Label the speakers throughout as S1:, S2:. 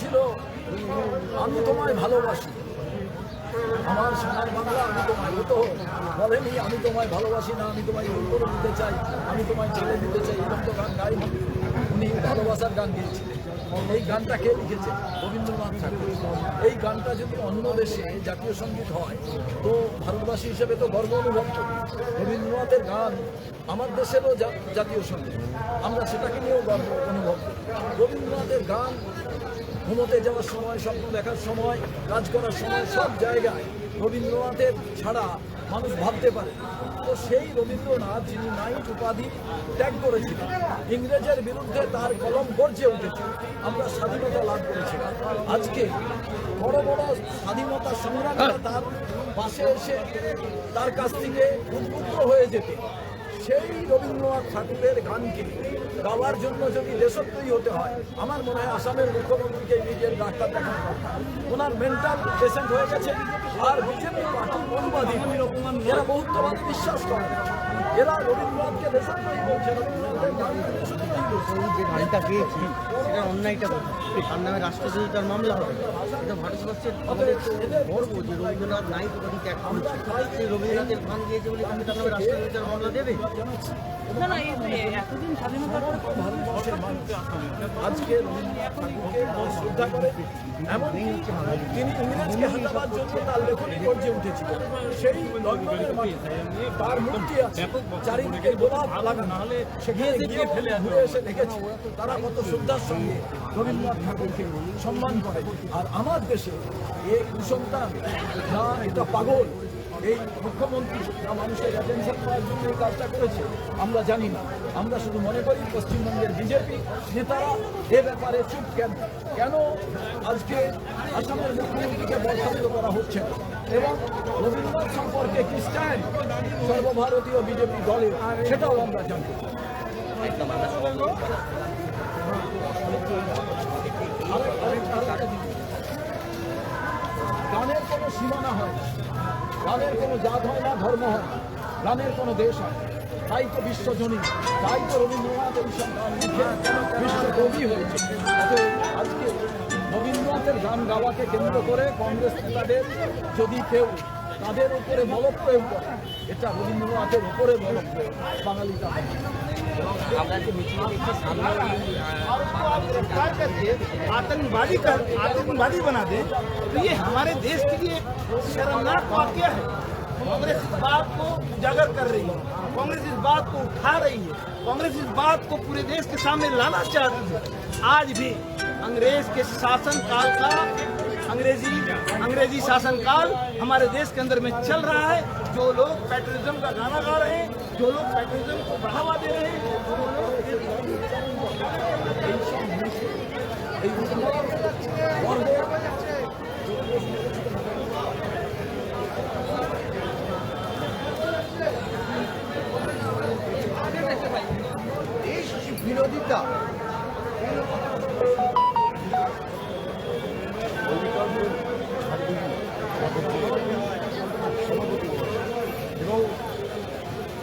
S1: বলেছিল, আমি তোমায় ভালোবাসি। আমার সোনার বাংলা, আমি তোমায় ও তো বলেনি, আমি তোমায় ভালোবাসি না, আমি তোমায় উত্তর দিতে চাই, আমি তোমায় ছেড়ে দিতে চাই। এরকম তো গান গাইনি উনি ভালোবাসার গান গেয়েছিলেন। এই গানটা কে লিখেছে? রবীন্দ্রনাথ ঠাকুর। এই গানটা যদি অন্য দেশে জাতীয় সংগীত হয়, তো ভারতবাসী হিসেবে তো গর্ব অনুভব করি। রবীন্দ্রনাথের গান আমার দেশেরও জাতীয় সংগীত। আমরা সেটাকে নিয়েও গর্ব অনুভব করি। রবীন্দ্রনাথের গান ঘুমোতে যাওয়ার সময় স্বপ্ন দেখার সময় কাজ করার সময় সব জায়গায় রবীন্দ্রনাথের ছাড়া মানুষ ভাবতে পারে তো সেই রবীন্দ্রনাথ যিনি নাইট উপাধি ত্যাগ করেছিলেন ইংরেজের বিরুদ্ধে তার কলম গর্জে উঠেছে। আমরা স্বাধীনতা লাভ করেছিলাম। আজকে বড় বড় স্বাধীনতা সংগ্রামীরা তার পাশে এসে তার কাছ থেকে উদ্বুদ্ধ হয়ে যেতে। সেই রবীন্দ্রনাথ ঠাকুরের গানকে গাওয়ার জন্য যদি দেশত্বই হতে হয়, আমার মনে হয় আসামের মুখ্যমন্ত্রীকে নিজের ডাক্তার দেখানো ওনার মেন্টাল পেশেন্ট হয়ে গেছে। আর বিজেপি পার্টি মৌলবাদী এরা বহুত্ববাদী বিশ্বাস করে। এরা রবীন্দ্রনাথকে দেশত্বই বলছে
S2: গানটা সেটার অন্যায়টা তার নামে রাষ্ট্রদ্রোহিতার মামলা হবে। এটা ভারতবর্ষের আমাদের গর্ব যে রবীন্দ্রনাথ নাইট উপাধি ত্যাগ করেছে। সেই রবীন্দ্রনাথের গান গিয়েছে বলে কিন্তু তার নামে রাষ্ট্রদ্রোহিতার মামলা দেবে?
S3: না না এতদিন স্বাধীনতার পরে
S1: ভারতবর্ষের আজকে রবীন্দ্রনাথ ঠাকুরকে শ্রদ্ধা করে এমনকি তিনি ইংরেজকে হাঁটাবার জন্য তার লেখনী গর্জে উঠেছিল। সেই লন্ডনের মাটিতে তার মূর্তি আছে চারিদিকে গোলাপ লাগানো সেখানে গিয়ে ফেলে ঘুরে এসে দেখেছি তারা কত শ্রদ্ধার সঙ্গে রবীন্দ্রনাথ ঠাকুরকে সম্মান করে। আর আমার দেশে এ কুসন্তান না এটা পাগল এই মুখ্যমন্ত্রী মানুষের অ্যাটেনশন পাওয়ার জন্য এই কাজটা করেছে আমরা জানি না। আমরা শুধু মনে করি পশ্চিমবঙ্গের বিজেপি নেতারা এ ব্যাপারে চুপ কেন? কেন আজকে আসামের মুখ্যমন্ত্রীকে বরখাস্ত করা হচ্ছে না? এবং রবীন্দ্রনাথ সম্পর্কে কি স্ট্যান্ড সর্বভারতীয় বিজেপি দলের সেটাও আমরা জানি। গানের কোনো সীমানা হয় গানের কোনো জাত হয় না, ধর্ম হয় না। গানের কোনো দেশ হয় তাই তো বিশ্বজনী তাই তো রবীন্দ্রনাথ এইসব গান লিখে বিশ্ব কবি হয়েছে। আজকে রবীন্দ্রনাথের গান গাওয়াকে কেন্দ্র করে কংগ্রেস নেতাদের যদি কেউ তাদের উপরে বল প্রয়োগ করে, এটা রবীন্দ্রনাথের উপরে বল প্রয়োগ
S4: आतंकवादी कर, आतंकवादी बना दे तो ये हमारे देश के लिए शर्मनाक वाक्य है। कांग्रेस इस बात को उजागर कर रही है, कांग्रेस इस बात को उठा रही है, कांग्रेस इस बात को पूरे देश के सामने लाना चाहती है। आज भी अंग्रेज़ के शासन काल का अंग्रेज़ी अंग्रेज़ी शासन काल हमारे देश के अंदर में चल रहा है। जो लोग पेट्रोलिज्म का गाना गा रहे हैं, जो लोग पेट्रोलिज्म को बढ़ावा दे रहे हैं वो लोग
S1: এই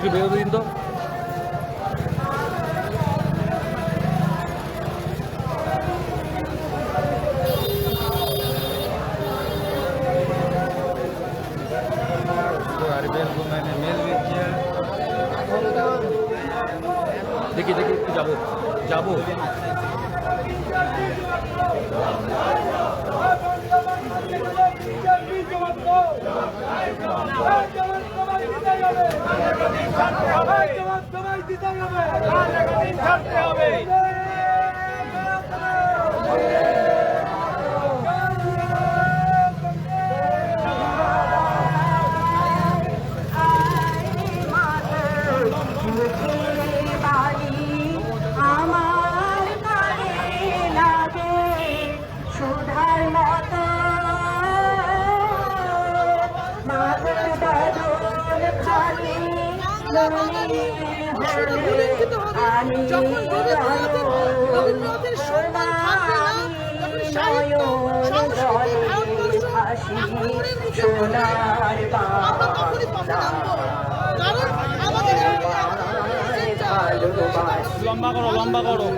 S2: দল
S5: একটু বেরোতে দিন তো को
S6: আমাদের
S5: লম্বা করো লম্বা করো।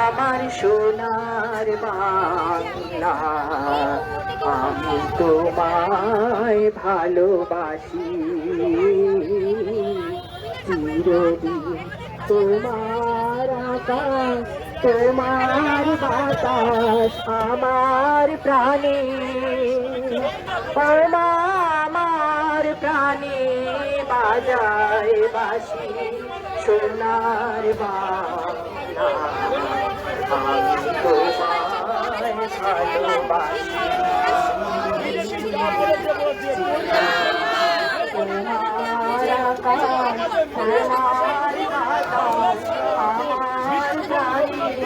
S7: আমার সোনার বাংলা আমি তোমায় ভালোবাসি। চিরদিন তোমার আকাশ তোমার বাতাস আমার প্রাণে। আমার প্রাণে বাজায় বাসি সোনার বাংলা। ভালোবাসি তোমার আকাশ তোমার বাতাস আমার প্রাণে
S8: আমরা বাড়ি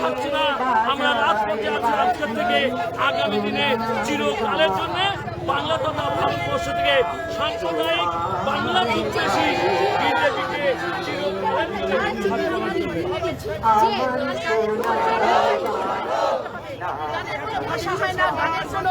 S8: থাকছি না আমরা রাজপথে আছি আজকের থেকে আগামী দিনে চিরকালের জন্য বাংলা তথা ভারতবর্ষ থেকে সাম্প্রদায়িক বাংলা বিদ্বেষী
S6: হয় না গানের কোনো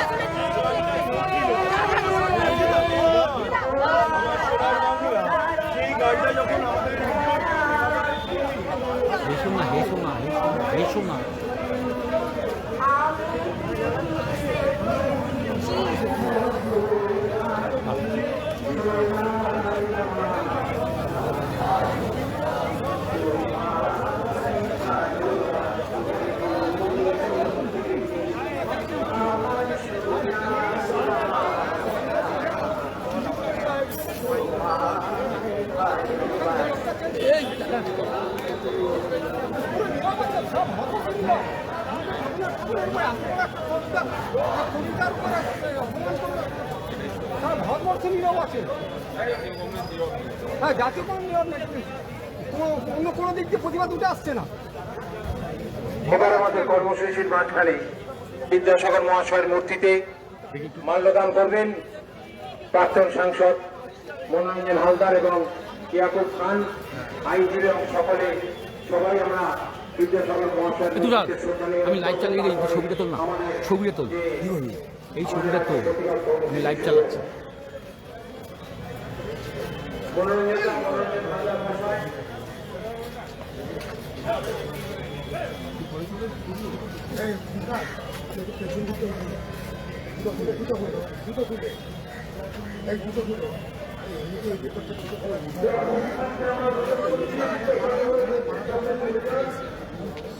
S6: না
S5: হেসো না হেসো
S9: হ্যাঁ কোনো অন্য কোনো দিক দিয়ে প্রতিবাদ উঠে আসছে না
S10: এবার আমাদের কর্মসূচির মাঝখানে বিদ্যাসাগর মহাশয়ের মূর্তিতে মাল্যদান করবেন প্রাক্তন সাংসদ মনোরঞ্জন হালদার এবং ইয়াকুব খান। আইনজীবী এবং সকলে সবাই আমরা
S5: আমি লাইভ চালিয়ে দিই ছবিটা তোল না, ছবিটা তোল এই ছবিটা তোল আমি লাইভ চালাচ্ছি।
S10: মনোরঞ্জন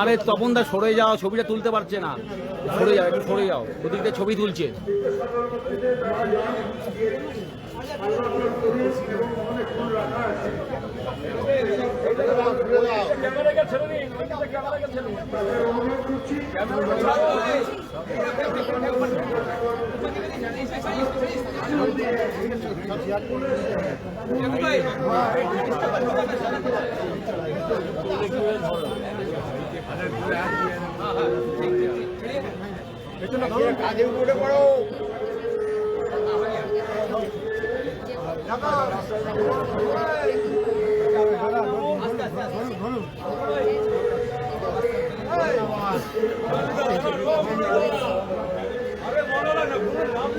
S5: আরে তপন দা, সরে যাও, ছবিটা তুলতে পারছে না। সরে যাও, একটু সরে যাও। দিয়ে ছবি তুলছে।
S11: ক্যামেরাকে ছেড়ে দিন ক্যামেরাকে ছেড়ে দিন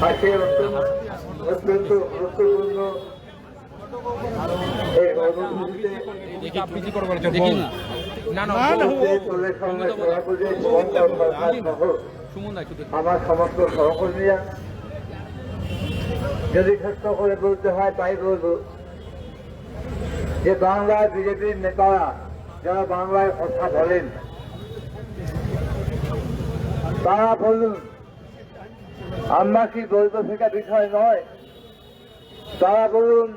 S12: আজকে অত্যন্ত গুরুত্বপূর্ণ এই কর্মসূচিতে। আমার সমস্ত সহকর্মীরা যদি সত্য করে বলতে হয় তাই বলব যে বাংলায় বিজেপির নেতারা যারা বাংলায় কথা বলেন তারা বলুন আমরা কি বলব সেটা বিষয় নয়? তারা বলুন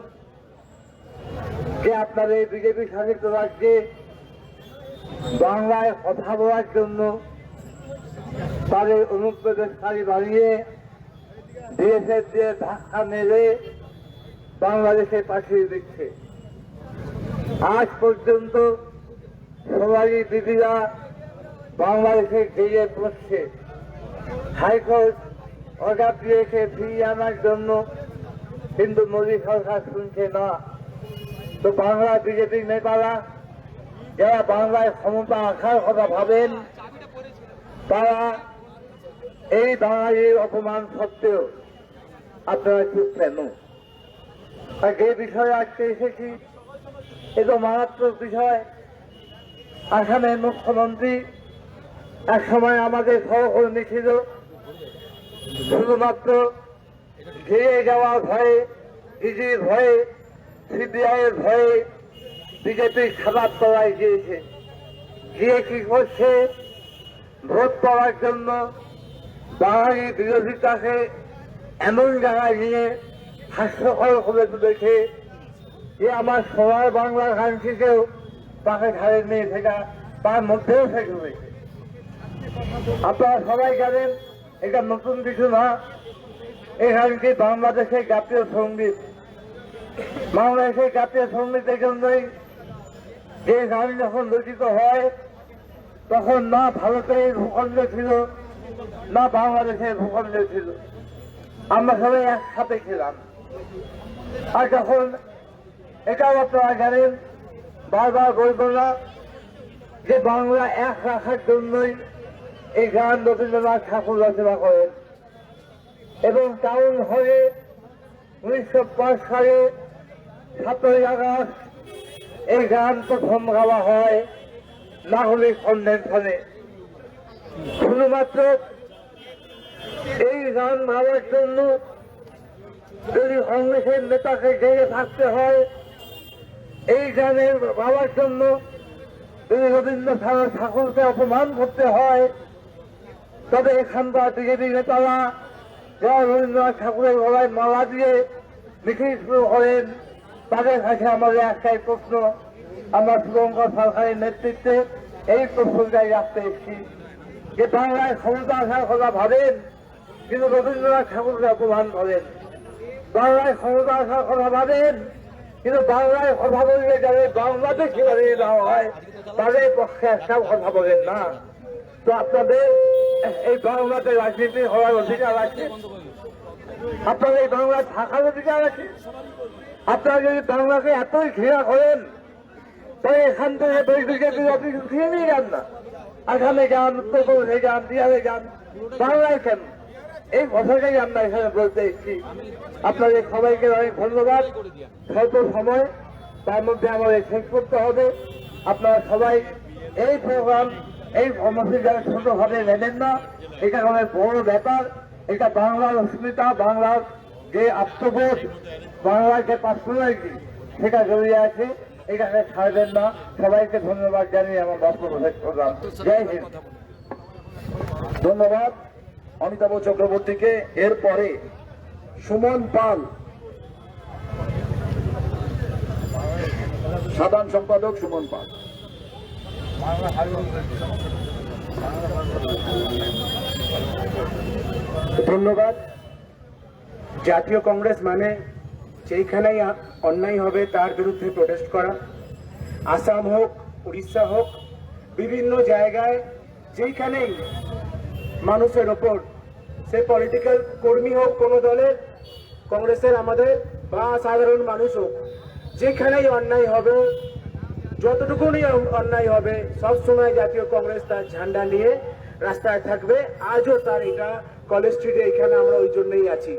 S12: যে আপনাদের বিজেপি শাসিত রাজ্যে বাংলায় কথা বলার জন্য তাদের অনুপ্রবেশকারী বানিয়ে দেশের যে ধাক্কা মেরে বাংলাদেশে পাঠিয়ে দিচ্ছে? আজ পর্যন্ত সবারই দিদিরা বাংলাদেশে ঘিরে পড়ছে হাইকোর্ট অর্ডার দিয়েছে ফিরিয়ে আনার জন্য। কিন্তু মোদী সরকার শুনছে না। তো বাংলা বিজেপির নেতারা, যারা বাংলায় ক্ষমতা আসার কথা ভাবেন, তারা এই বাঙালির অপমান সত্ত্বেও আপনারা চুপ কেন? আর যে বিষয়ে আজকে এসেছি, এ তো মারাত্মক বিষয়। আসামের মুখ্যমন্ত্রী এক সময় আমাদের সহকর্মী ছিল। শুধুমাত্র ঘিরে যাওয়ার ভয়ে ইডির ভয়ে, সিবিআইয়ের ভয়ে বিজেপির খারাপ করায় গিয়েছে। গিয়ে কি করছে? ভোট পাওয়ার জন্য বাঙালি বিরোধিতাকে এমন জায়গায় নিয়ে হাস্যকর করে তুলেছে যে আমার সবার বাংলার গানটিকেও তাকে ঝাড়ের নিয়ে সেটা তার মধ্যেও থেকে হয়েছে। আপনারা সবাই জানেন এটা নতুন কিছু না। গানটি বাংলাদেশের জাতীয় সংগীত? বাংলাদেশের জাতীয় সঙ্গীতের জন্যই যে গান যখন রচিত হয়, তখন না ভারতের ভূখণ্ড ছিল, না বাংলাদেশের ভূখণ্ড ছিল। আমরা সবাই একসাথে ছিলাম। আর যখন এটাও আপনারা জানেন বারবার বলব না যে বাংলা এক রাখার জন্যই এই গান রবীন্দ্রনাথ ঠাকুর রচনা করেন। এবং টাউন হলে উনিশশো পাঁচ সালে সাতই আগস্ট এই গান প্রথম গাওয়া হয় নাগরিক কনভেনশনে। শুধুমাত্র এই গান গাওয়ার জন্য যদি কংগ্রেসের নেতাকে জেগে থাকতে হয়, এই গানের গাওয়ার জন্য যদি রবীন্দ্রনাথ ঠাকুরকে অপমান করতে হয় তবে এখানকার বিজেপি নেতারা যারা রবীন্দ্রনাথ ঠাকুরের গলায় মালা দিয়ে মিছিল শুরু করেন। তাদের কাছে আমাদের একটাই প্রশ্ন, আমরা শুভঙ্কর সরকারের নেতৃত্বে এই প্রশ্নটাই রাখতে এসেছি। যে বাংলায় ক্ষমতা আসার কথা ভাবেন, কিন্তু রবীন্দ্রনাথ ঠাকুরকে অপমান করেন। বাংলায় ক্ষমতা আসার কথা ভাবেন, কিন্তু বাংলায় কথা বললে যাদের বাংলাদেশি বানিয়ে দেওয়া হয়, তাদের পক্ষে একটাও কথা বলেন না। তো আপনাদের বাংলাতে রাজনীতি হওয়ার অধিকার আছে। আপনারা এই বাংলা থাকার অধিকার আছে? আপনারা যদি বাংলাকে এতই ঘৃণা করেন তাই এখান থেকে আপনি উঠিয়ে নিয়ে যান না। আসামে যান, উত্তরপ্রদেশে যান, বিহারে যান, বাংলায় কেন? এই ভাষাটাই আমরা এখানে বলতে এসেছি। আপনাদের সবাইকে অনেক ধন্যবাদ। স্বল্প সময়, তার মধ্যে আমাদের শেষ করতে হবে। আপনারা সবাই এই প্রোগ্রাম এই কর্মসূচি যারা ছোটভাবে নেবেন না, এটা অনেক বড় ব্যাপার। এটা বাংলার অস্মিতা বাংলার যে আত্মবোধ, বাংলার যে পার্সোনালিটি সেটা জড়িয়ে আছে। এটাকে ছাড়বেন না। সবাইকে ধন্যবাদ জানিয়ে আমার বক্তব্য শেষ করলাম। জয় হিন্দ।
S1: ধন্যবাদ অমিতাভ চক্রবর্তীকে। এরপরে সুমন পাল, সাধারণ সম্পাদক সুমন পাল।
S11: ধন্যবাদ। জাতীয় কংগ্রেস মানে যেইখানেই অন্যায় হবে তার বিরুদ্ধে প্রোটেস্ট করা। আসাম হোক, উড়িষ্যা হোক, বিভিন্ন জায়গায় যেইখানেই মানুষের ওপর, সে পলিটিক্যাল কর্মী হোক কোনো দলের, কংগ্রেসের আমাদের বা সাধারণ মানুষ হোক, যেখানেই অন্যায় হবে যতটুকুনি অন্যায় হবে সবসময় জাতীয় কংগ্রেস তার ঝান্ডা নিয়ে রাস্তায় থাকবে। আজও তার এটা কলেজ স্ট্রিটে এখানে আমরা ওই জন্যই আছি।